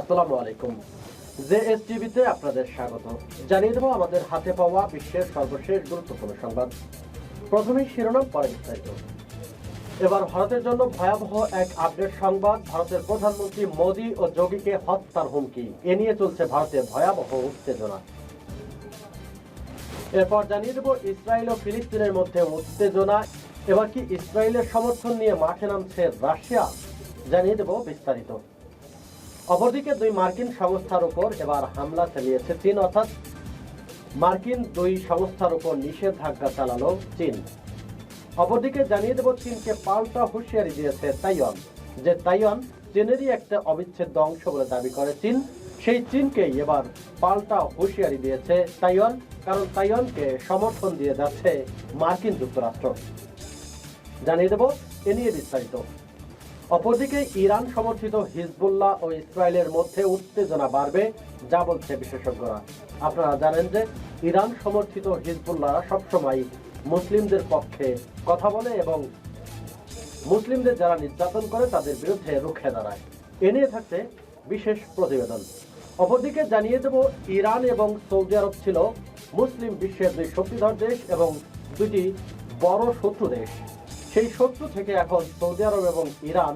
আসসালামু আলাইকুম। J S টিভিতে আপনাদের স্বাগত। জানিয়ে দেবো আমাদের হাতে পাওয়া বিশ্বের সর্বশেষ গুরুত্বপূর্ণ সংবাদ। প্রথমেই শিরোনাম পরে বিস্তারিত। এবার ভারতের জন্য ভয়াবহ এক আপডেট সংবাদ। ভারতের প্রধানমন্ত্রী মোদী ও যোগীকে হত্যার হুমকি। এ নিয়ে চলছে ভারতে ভয়াবহ উত্তেজনা। এরপর জানিয়ে দেব ইসরায়েল ও ফিলিস্তিনের মধ্যে উত্তেজনা। এবার কি ইসরায়েলের সমর্থন নিয়ে মাঠে নামছে রাশিয়া? জানিয়ে দেব বিস্তারিত। অপরদিকে দুই মার্কিন সংস্থার উপর এবার হামলা চালিয়েছে চীন, অর্থাৎ মার্কিন দুই সংস্থার উপর নিষেধাজ্ঞা চালালো চীন। অপরদিকে জানিয়ে দেব, চীনকে পাল্টা হুঁশিয়ারি দিয়েছে তাইওয়ান, যে তাইওয়ান চীনেরই একটা অবিচ্ছেদ্য অংশ বলে দাবি করে চীন। সেই চীনকেই এবার পাল্টা হুঁশিয়ারি দিয়েছে তাইওয়ান, কারণ তাইওয়ানকে সমর্থন দিয়ে যাচ্ছে মার্কিন যুক্তরাষ্ট্র। জানিয়ে দেব, এ নিয়ে বিস্তারিত। অপরদিকে ইরান সমর্থিত হিজবুল্লাহ ও ইসরায়েলের মধ্যে উত্তেজনা বাড়বে, যা বলছে বিশেষজ্ঞরা। আপনারা জানেন যে ইরান সমর্থিত হিজবুল্লাহ সবসময় মুসলিমদের পক্ষে কথা বলে এবং মুসলিমদের যারা নির্যাতন করে তাদের বিরুদ্ধে রুখে দাঁড়ায়। এ নিয়ে থাকছে বিশেষ প্রতিবেদন। অপরদিকে জানিয়ে দেব, ইরান এবং সৌদি আরব ছিল মুসলিম বিশ্বের দুই শক্তিধর দেশ এবং দুটি বড় শত্রু দেশ। সেই শত্রু থেকে এখন সৌদি আরব এবং ইরান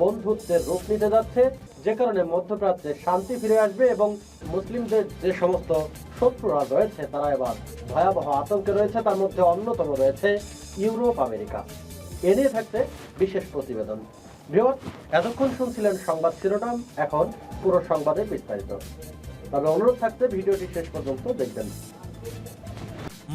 বন্ধুত্বের রূপ নিতে যাচ্ছে। যে কারণে মধ্যপ্রাচ্যে শান্তি ফিরে আসবে এবং মুসলিমদের যে সমস্ত শত্রুরা রয়েছে, তারা এবার ভয়াবহ আতঙ্কে রয়েছে। তার মধ্যে অন্যতম রয়েছে ইউরোপ, আমেরিকা। এ নিয়ে থাকছে বিশেষ প্রতিবেদন। বৃহৎ এতক্ষণ শুনছিলেন সংবাদ শিরোনাম, এখন পুরো সংবাদে বিস্তারিত। তবে অনুরোধ থাকছে, ভিডিওটি শেষ পর্যন্ত দেখবেন।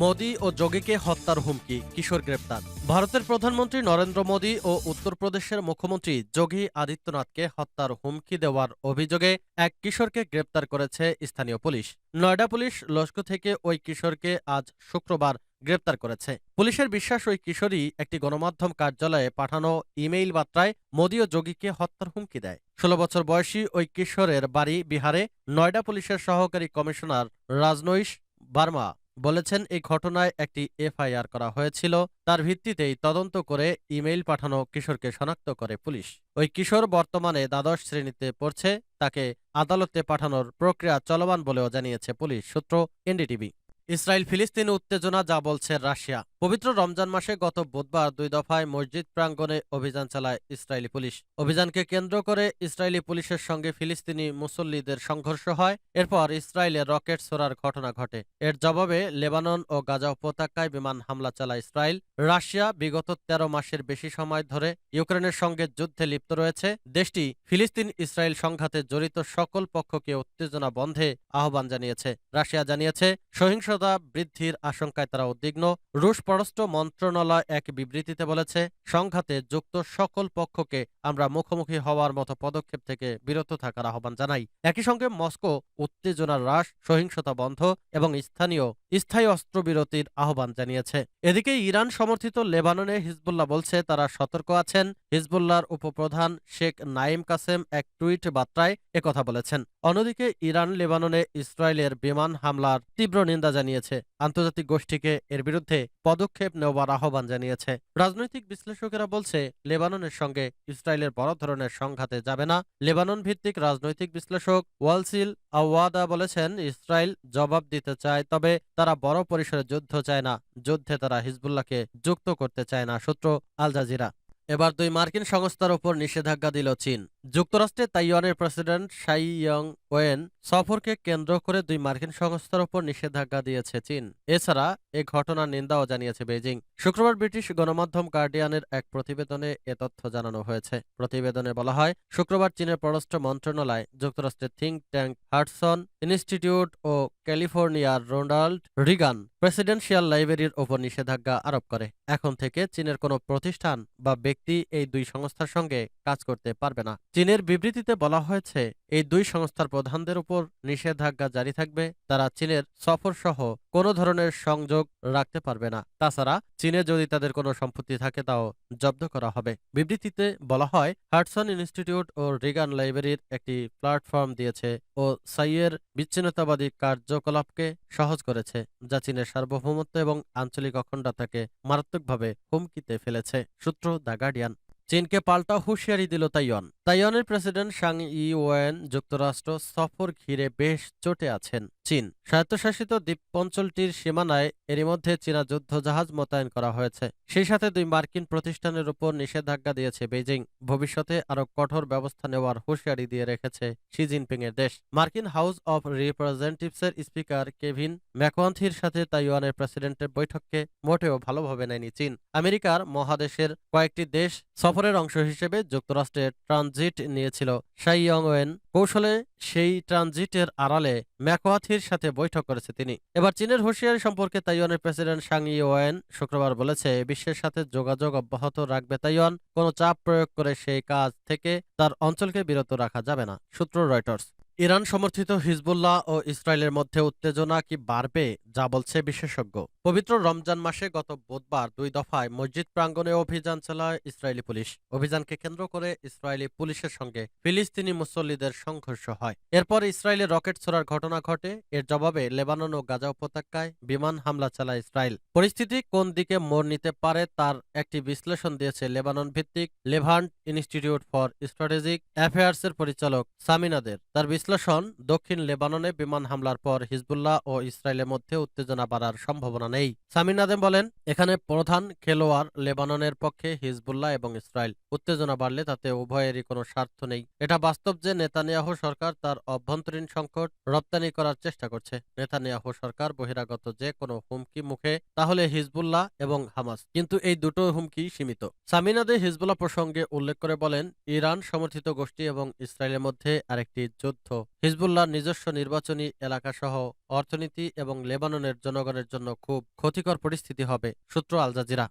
মোদী ও যোগীকে হত্যার হুমকি, কিশোর গ্রেপ্তার। ভারতের প্রধানমন্ত্রী নরেন্দ্র মোদী ও উত্তরপ্রদেশের মুখ্যমন্ত্রী যোগী আদিত্যনাথকে হত্যার হুমকি দেওয়ার অভিযোগে এক কিশোরকে গ্রেপ্তার করেছে স্থানীয় পুলিশ। নয়ডা পুলিশ লস্কর থেকে ওই কিশোরকে আজ শুক্রবার গ্রেপ্তার করেছে। পুলিশের বিশ্বাস ওই কিশোরী একটি গণমাধ্যম কার্যালয়ে পাঠানো ইমেইল বার্তায় মোদী ও যোগীকে হত্যার হুমকি দেয়। ষোলো বছর বয়সী ওই কিশোরের বাড়ি বিহারে নয়ডা পুলিশের সহকারী কমিশনার রাজনৈশ বার্মা বলেছেন, এই ঘটনায় একটি এফআইআর করা হয়েছিল। তার ভিত্তিতেই তদন্ত করে ইমেইল পাঠানো কিশোরকে শনাক্ত করে পুলিশ। ওই কিশোর বর্তমানে দ্বাদশ শ্রেণীতে পড়ছে। তাকে আদালতে পাঠানোর প্রক্রিয়া চলমান বলেও জানিয়েছে পুলিশ সূত্র এনডিটিভি। ইসরায়েল ফিলিস্তিন উত্তেজনা, যা বলছে রাশিয়া। পবিত্র রমজান মাসে গত বুধবার দুই দফায় মসজিদ প্রাঙ্গণে অভিযান চালায় ইসরায়েলি পুলিশ। অভিযানকে কেন্দ্র করে ইসরায়েলি পুলিশের সঙ্গে ফিলিস্তিনি মুসল্লিদের সংঘর্ষ হয়। এরপর ইসরায়েলে রকেট ছোড়ার ঘটনা ঘটে। এর জবাবে লেবানন ও গাজা উপত্যকায় বিমান হামলা চালায় ইসরায়েল রাশিয়া বিগত ১৩ মাসের বেশি সময় ধরে ইউক্রেনের সঙ্গে যুদ্ধে লিপ্ত রয়েছে। দেশটি ফিলিস্তিন ইসরায়েল সংঘাতে জড়িত সকল পক্ষকে উত্তেজনা বন্ধে আহ্বান জানিয়েছে। রাশিয়া জানিয়েছে, সহিংসতা বৃদ্ধির আশঙ্কায় তারা উদ্বিগ্ন। রুশ পররাষ্ট্র মন্ত্রণালয় এক বিবৃতিতে বলেছে, সংঘাতে যুক্ত সকল পক্ষকে আমরা মুখোমুখি হওয়ার মতো পদক্ষেপ থেকে বিরত থাকার আহ্বান জানাই। একই সঙ্গে মস্কো উত্তেজনার হ্রাস, সহিংসতা বন্ধ এবং স্থানীয় স্থায়ী অস্ত্রবিরতির আহ্বান জানিয়েছে। এদিকে ইরান সমর্থিত লেবাননে হিজবুল্লাহ বলছে, তারা সতর্ক আছেন। হিজবুল্লাহর উপপ্রধান শেখ নাইম কাসেম এক টুইট বার্তায় একথা বলেছেন। অন্যদিকে ইরান, লেবাননে ইসরায়েলের বিমান হামলার তীব্র নিন্দা জানিয়েছে। আন্তর্জাতিক গোষ্ঠীকে এর বিরুদ্ধে পদক্ষেপ নেওয়ার আহ্বান জানিয়েছে। রাজনৈতিক বিশ্লেষকেরা বলছে, লেবাননের সঙ্গে ইসরায়েলের বড় ধরনের সংঘাতে যাবে না। লেবানন ভিত্তিক রাজনৈতিক বিশ্লেষক ওয়ালসিল আওয়াদা বলেছেন, ইসরায়েল জবাব দিতে চায়, তবে তারা বড় পরিসরে যুদ্ধ চায় না। যুদ্ধে তারা হিজবুল্লাহকে যুক্ত করতে চায় না সূত্র আল জাজিরা। এবার দুই মার্কিন সংস্থার উপর নিষেধাজ্ঞা দিল চীন। যুক্তরাষ্ট্রে তাইওয়ানের প্রেসিডেন্ট শাই ইয়ং ওয়েন সফরকে কেন্দ্র করে দুই মার্কিন সংস্থার উপর নিষেধাজ্ঞা দিয়েছে চীন। এছাড়া এ ঘটনার নিন্দাও জানিয়েছে বেজিং শুক্রবার ব্রিটিশ গণমাধ্যম গার্ডিয়ানের এক প্রতিবেদনে এ তথ্য জানানো হয়েছে। প্রতিবেদনে বলা হয়, শুক্রবার চীনের পররাষ্ট্র মন্ত্রণালয়, যুক্তরাষ্ট্রের থিঙ্ক ট্যাঙ্ক, হার্টসন ইনস্টিটিউট ও ক্যালিফোর্নিয়ার রোনাল্ড রিগান প্রেসিডেন্সিয়াল লাইব্রেরির ওপর নিষেধাজ্ঞা আরোপ করে। এখন থেকে চীনের কোনো প্রতিষ্ঠান বা ব্যক্তি এই দুই সংস্থার সঙ্গে কাজ করতে পারবে না। চীনের বিবৃতিতে বলা হয়েছে, এই দুই সংস্থার প্রধানদের উপর নিষেধাজ্ঞা জারি থাকবে। তারা চীনের সফর সহ কোনো ধরনের সংযোগ রাখতে পারবে না। তাছাড়া চীনে যদি তাদের কোনো সম্পত্তি থাকে, তাও জব্দ করা হবে। বিবৃতিতে বলা হয়, হার্টসন ইনস্টিটিউট ও রিগান লাইব্রেরির একটি প্ল্যাটফর্ম দিয়েছে ও সাইয়ের বিচ্ছিন্নতাবাদী কার্যকলাপকে সহজ করেছে, যা চীনের সার্বভৌমত্ব এবং আঞ্চলিক অখণ্ডতাকে মারাত্মকভাবে হুমকিতে ফেলেছে, সূত্র দ্য গার্ডিয়ান। চীনকে পাল্টা হুঁশিয়ারি দিল তাইওয়ান। তাইওয়ানের প্রেসিডেন্ট সাং ই ওয়েন যুক্তরাষ্ট্র সফর ঘিরে বেশ চটে আছেন চীন। স্বায়ত্তশাসিত দ্বীপঞ্চলটির সীমানায় এরই মধ্যে চীনা যুদ্ধজাহাজ মোতায়েন করা হয়েছে। সেই সাথে দুই মার্কিন প্রতিষ্ঠানের উপর নিষেধাজ্ঞা দিয়েছে বেইজিং। ভবিষ্যতে আরও কঠোর ব্যবস্থা নেওয়ার হুঁশিয়ারি দিয়ে রেখেছে শি জিনপিং এর দেশ। মার্কিন হাউস অব রিপ্রেজেন্টেটিভসের স্পিকার কেভিন ম্যাকওয়ান্থির সাথে তাইওয়ানের প্রেসিডেন্টের বৈঠককে মোটেও ভালোভাবে নেয়নি চীন। আমেরিকার মহাদেশের কয়েকটি দেশ সফরের অংশ হিসেবে যুক্তরাষ্ট্রের ট্রানজিট নিয়েছিল। শাইয়ং ওয়েন কৌশলে সেই ট্রানজিটের আড়ালে ম্যাকোয়াথির সাথে বৈঠক করেছে তিনি। এবার চীনের হুঁশিয়ারি সম্পর্কে তাইওয়ানের প্রেসিডেন্ট সাং ই ওয়েন শুক্রবার বলেছে, বিশ্বের সাথে যোগাযোগ অব্যাহত রাখবে তাইওয়ান। কোনো চাপ প্রয়োগ করে সেই কাজ থেকে তার অঞ্চলকে বিরত রাখা যাবে না। সূত্র রয়টার্স। ইরান সমর্থিত হিজবুল্লাহ ও ইসরায়েলের মধ্যে উত্তেজনা কি বাড়বে, যা বলছে বিশেষজ্ঞ। পবিত্র রমজান মাসে গত বুধবার দুই দফায় মসজিদ প্রাঙ্গণে অভিযান চালায় ইসরায়েলি পুলিশ। অভিযানকে কেন্দ্র করে ইসরায়েলি পুলিশের সঙ্গে ফিলিস্তিনি মুসল্লিদের সংঘর্ষ হয়। এরপর ইসরায়েলে রকেট ছোড়ার ঘটনা ঘটে। এর জবাবে লেবানন ও গাজা উপত্যকায় বিমান হামলা চালায় ইসরায়েল। পরিস্থিতি কোন দিকে মোড় নিতে পারে তার একটি বিশ্লেষণ দিয়েছে লেবানন ভিত্তিক লেভান্ট ইনস্টিটিউট ফর স্ট্র্যাটেজিক অ্যাফেয়ার্সের পরিচালক সামিনাদের। তার বিশ্লেষণ, দক্ষিণ লেবাননে বিমান হামলার পর হিজবুল্লাহ ও ইসরায়েলের মধ্যে উত্তেজনা বাড়ার সম্ভাবনা নেই। সামিনাদেম বলেন, এখানে প্রধান খেলোয়াড় লেবাননের পক্ষে হিজবুল্লাহ এবং ইসরায়েল। উত্তেজনা বাড়লে তাতে উভয়েরই কোনো স্বার্থ নেই। এটা বাস্তব যে নেতানিয়াহু সরকার তার অভ্যন্তরীণ সংকট রপ্তানি করার চেষ্টা করছে। নেতানিয়াহু সরকার বহিরাগত যে কোনো হুমকি মুখে, তাহলে হিজবুল্লাহ এবং হামাস। কিন্তু এই দুটো হুমকি সীমিত। সামিনাদে হিজবুল্লাহ প্রসঙ্গে উল্লেখ করে বলেন, ইরান সমর্থিত গোষ্ঠী এবং ইসরায়েলের মধ্যে আরেকটি যুদ্ধ হিজবুল্লাহ নিজস্ব নির্বাচনী এলাকাসহ অর্থনীতি এবং লেবাননের জনগণের জন্য খুব ক্ষতিকর পরিস্থিতি হবে, সূত্র আল জাজিরা।